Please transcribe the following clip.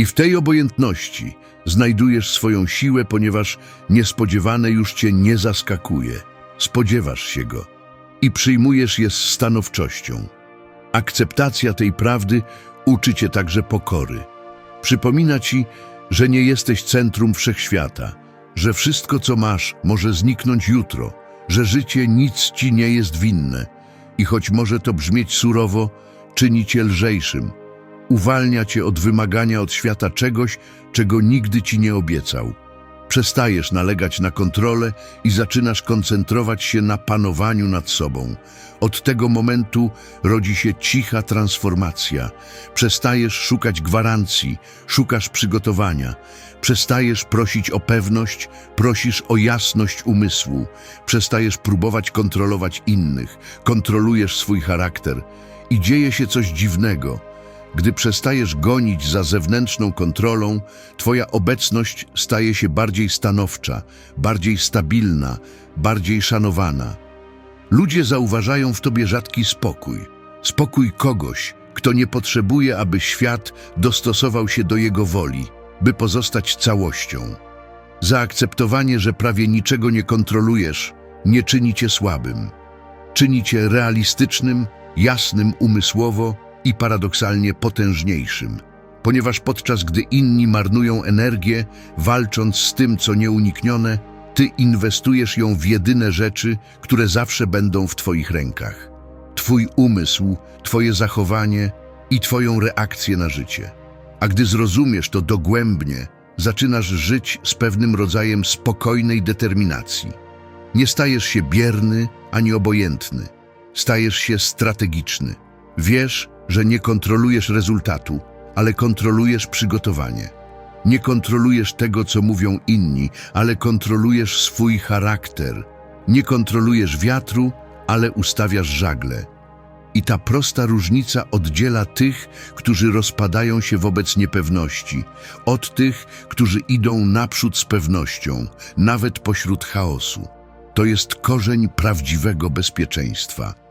I w tej obojętności znajdujesz swoją siłę, ponieważ niespodziewane już cię nie zaskakuje. Spodziewasz się go i przyjmujesz je z stanowczością. Akceptacja tej prawdy uczy cię także pokory. Przypomina ci, że nie jesteś centrum wszechświata, że wszystko, co masz, może zniknąć jutro, że życie nic ci nie jest winne i choć może to brzmieć surowo, czyni cię lżejszym. Uwalnia cię od wymagania od świata czegoś, czego nigdy ci nie obiecał. Przestajesz nalegać na kontrolę i zaczynasz koncentrować się na panowaniu nad sobą. Od tego momentu rodzi się cicha transformacja. Przestajesz szukać gwarancji, szukasz przygotowania. Przestajesz prosić o pewność, prosisz o jasność umysłu. Przestajesz próbować kontrolować innych, kontrolujesz swój charakter. I dzieje się coś dziwnego. Gdy przestajesz gonić za zewnętrzną kontrolą, Twoja obecność staje się bardziej stanowcza, bardziej stabilna, bardziej szanowana. Ludzie zauważają w Tobie rzadki spokój. Spokój kogoś, kto nie potrzebuje, aby świat dostosował się do jego woli, by pozostać całością. Zaakceptowanie, że prawie niczego nie kontrolujesz, nie czyni Cię słabym. Czyni Cię realistycznym, jasnym umysłowo i paradoksalnie potężniejszym, ponieważ podczas gdy inni marnują energię, walcząc z tym, co nieuniknione, ty inwestujesz ją w jedyne rzeczy, które zawsze będą w Twoich rękach. Twój umysł, Twoje zachowanie i Twoją reakcję na życie. A gdy zrozumiesz to dogłębnie, zaczynasz żyć z pewnym rodzajem spokojnej determinacji. Nie stajesz się bierny ani obojętny. Stajesz się strategiczny. Wiesz, że nie kontrolujesz rezultatu, ale kontrolujesz przygotowanie. Nie kontrolujesz tego, co mówią inni, ale kontrolujesz swój charakter. Nie kontrolujesz wiatru, ale ustawiasz żagle. I ta prosta różnica oddziela tych, którzy rozpadają się wobec niepewności, od tych, którzy idą naprzód z pewnością, nawet pośród chaosu. To jest korzeń prawdziwego bezpieczeństwa.